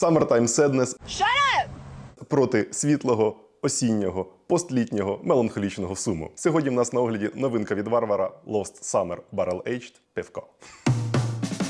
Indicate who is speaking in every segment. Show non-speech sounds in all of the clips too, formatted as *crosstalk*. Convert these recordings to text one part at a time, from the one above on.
Speaker 1: Summertime Sadness проти світлого, осіннього, постлітнього, меланхолічного суму. Сьогодні в нас на огляді новинка від варвара Lost Summer Barrel Aged пивко.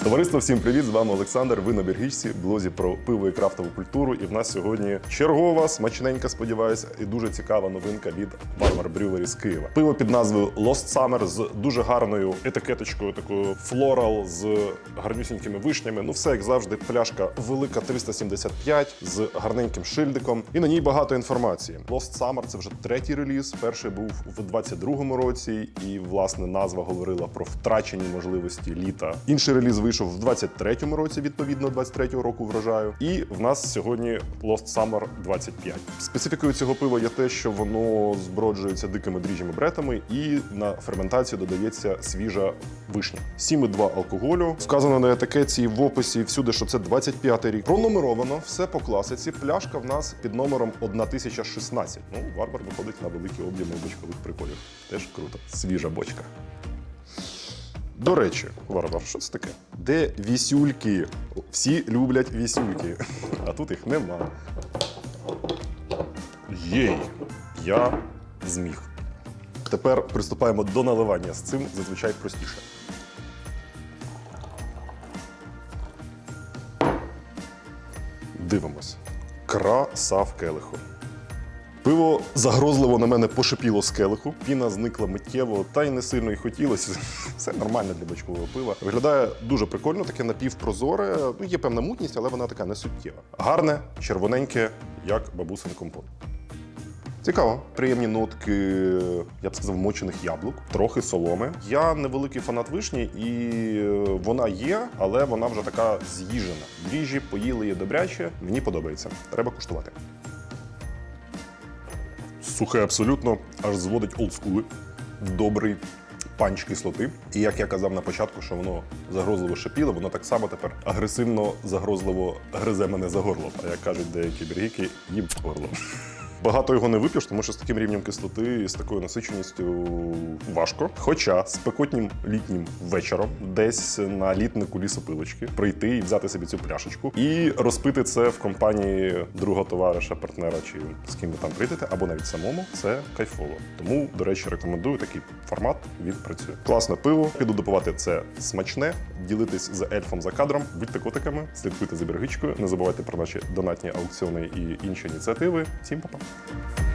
Speaker 1: Товариство, всім привіт! З вами Олександр. Ви на Біргічці, блозі про пиво і крафтову культуру. І в нас сьогодні чергова, смачненька, сподіваюся, і дуже цікава новинка від Варвар Брювері з Києва. Пиво під назвою Lost Summer з дуже гарною етикеточкою, такою флорал з гарнюсінькими вишнями. Ну, все як завжди, пляшка велика 375 з гарненьким шильдиком. І на ній багато інформації. Lost Summer – це вже третій реліз. Перший був в 22-му році, і власне назва говорила про втрачені можливості літа. Інший реліз вийшов в 23-му році, відповідно 23-го року врожаю. І в нас сьогодні Lost Summer 25. Специфікою цього пива є те, що воно зброджується дикими дріжджими бретами, і на ферментацію додається свіжа вишня. 7,2 алкоголю. Вказано на етикетці в описі всюди, що це 25-й рік. Пронумеровано все по класиці. Пляшка в нас під номером 1016. Ну, варвар виходить на великі об'єми бочкових приколів. Теж круто. Свіжа бочка. До речі, Варвар, що це таке? Де вісюльки? Всі люблять вісюльки, а тут їх нема. Єй, я зміг. Тепер приступаємо до наливання. З цим зазвичай простіше. Дивимось. Краса в келиху. Пиво загрозливо на мене пошипіло з келиху. Піна зникла миттєво, та й не сильно й хотілося. *laughs* Все нормально для бочкового пива. Виглядає дуже прикольно, таке напівпрозоре. Ну, є певна мутність, але вона така не суттєва. Гарне, червоненьке, як бабусин компот. Цікаво, приємні нотки, я б сказав, мочених яблук, трохи соломи. Я невеликий фанат вишні, і е, вона є, але вона вже така з'їжена. Дріжджі поїли її добряче. Мені подобається. Треба куштувати. Сухе абсолютно, аж зводить олдскули. Добрий панч кислоти. І як я казав на початку, що воно загрозливо шипіло, воно так само тепер агресивно загрозливо гризе мене за горло. А як кажуть деякі біргіки, їм горло. Багато його не вип'єш, тому що з таким рівнем кислоти і з такою насиченістю важко. Хоча спекотнім літнім вечором, десь на літнику лісопилочки, прийти і взяти собі цю пляшечку і розпити це в компанії другого товариша, партнера чи з ким ви там прийдете, або навіть самому, це кайфово. Тому, до речі, рекомендую такий формат. Він працює. Класне пиво. Піду допивати це смачне. Ділитись з ельфом за кадром. Будьте котиками, слідкуйте за біргичкою. Не забувайте про наші донатні аукціони і інші ініціативи. Всім па-па! Thank you.